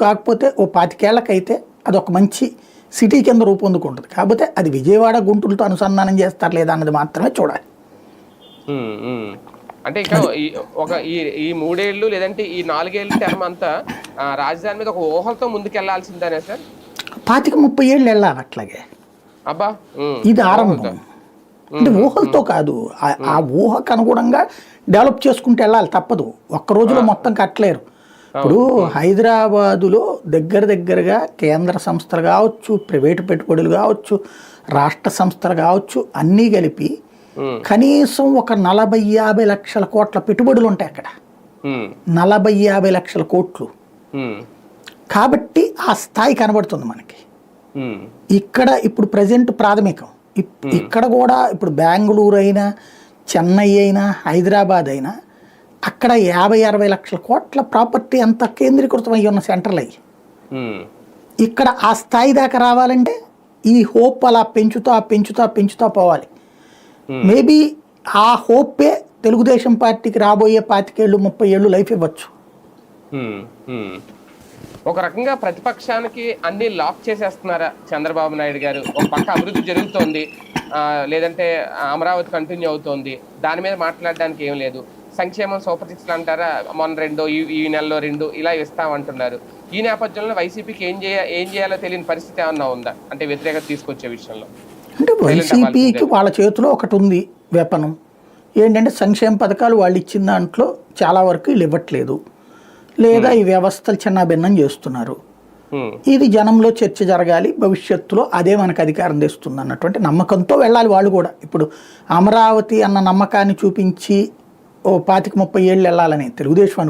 కాకపోతే ఓ పాతికేళ్ళకైతే అదొక మంచి సిటీ కింద రూపొందుకుంటుంది కాకపోతే అది విజయవాడ గుంటూరుతో అనుసంధానం చేస్తారు లేదా అన్నది మాత్రమే చూడాలి. అంటే ఇంకా ఒక ఈ ఈ మూడేళ్ళు లేదంటే ఈ నాలుగేళ్ళు టర్మ్ అంతా రాజధాని మీద ఒక ఊహలతో ముందుకెళ్ళాల్సిందేనే సార్? పాతిక ముప్పై ఏళ్ళు వెళ్ళాలి అట్లాగే. అబ్బా! ఇది ఆరంభం. అంటే ఊహలతో కాదు. ఆ ఊహకు అనుగుణంగా డెవలప్ చేసుకుంటూ వెళ్ళాలి తప్పదు. ఒక్క రోజులో మొత్తం కట్టలేరు. ఇప్పుడు హైదరాబాదులో దగ్గర దగ్గరగా కేంద్ర సంస్థలు కావచ్చు ప్రైవేటు పెట్టుబడులు కావచ్చు రాష్ట్ర సంస్థలు కావచ్చు అన్నీ కలిపి కనీసం ఒక నలభై యాభై లక్షల కోట్ల పెట్టుబడులు ఉంటాయి అక్కడ. నలభై యాభై లక్షల కోట్లు. కాబట్టి ఆ స్థాయి కనబడుతుంది మనకి. ఇక్కడ ఇప్పుడు ప్రజెంట్ ప్రాథమికం. ఇక్కడ కూడా ఇప్పుడు బెంగళూరు అయినా చెన్నై అయినా హైదరాబాద్ అయినా అక్కడ యాభై అరవై లక్షల కోట్ల ప్రాపర్టీ అంతా కేంద్రీకృతం అయ్యి ఉన్న సెంటర్లు అయ్యి. ఇక్కడ ఆ స్థాయి దాకా రావాలంటే ఈ హోప్ అలా పెంచుతా పెంచుతా పెంచుతా పోవాలి. మేబీ ఆ హోపే తెలుగుదేశం పార్టీకి రాబోయే పాతికేళ్ళు ముప్పై ఏళ్ళు లైఫ్ ఇవ్వచ్చు. ఒక రకంగా ప్రతిపక్షానికి అన్ని లాక్ చేసేస్తున్నారా చంద్రబాబు నాయుడు గారు? ఒక పక్క అభివృద్ధి జరుగుతోంది. లేదంటే అమరావతి కంటిన్యూ అవుతోంది. దాని మీద మాట్లాడడానికి ఏం లేదు. సంక్షేమం సూపర్ సిక్స్ అంటారా మొన్న రెండు ఈ నెలలో రెండు ఇలా ఇస్తామంటున్నారు. ఈ నేపథ్యంలో వైసీపీకి ఏం చేయ ఏం చేయాలో తెలియని పరిస్థితి ఏమన్నా ఉందా? అంటే వ్యతిరేకత తీసుకొచ్చే విషయంలో. అంటే వైసీపీకి వాళ్ళ చేతిలో ఒకటి ఉంది వెపనం. ఏంటంటే సంక్షేమ పథకాలు వాళ్ళు ఇచ్చిన దాంట్లో చాలా వరకు వీళ్ళు ఇవ్వట్లేదు. లేదా ఈ వ్యవస్థలు చిన్న భిన్నం చేస్తున్నారు. ఉమ్, ఇది జనంలో చర్చ జరగాలి భవిష్యత్తులో అదే మనకు అధికారం తెస్తుంది అన్నటువంటి నమ్మకంతో వెళ్ళాలి వాళ్ళు కూడా. ఇప్పుడు అమరావతి అన్న నమ్మకాన్ని చూపించి ఓ పాతిక ముప్పై ఏళ్ళు వెళ్ళాలని తెలుగుదేశం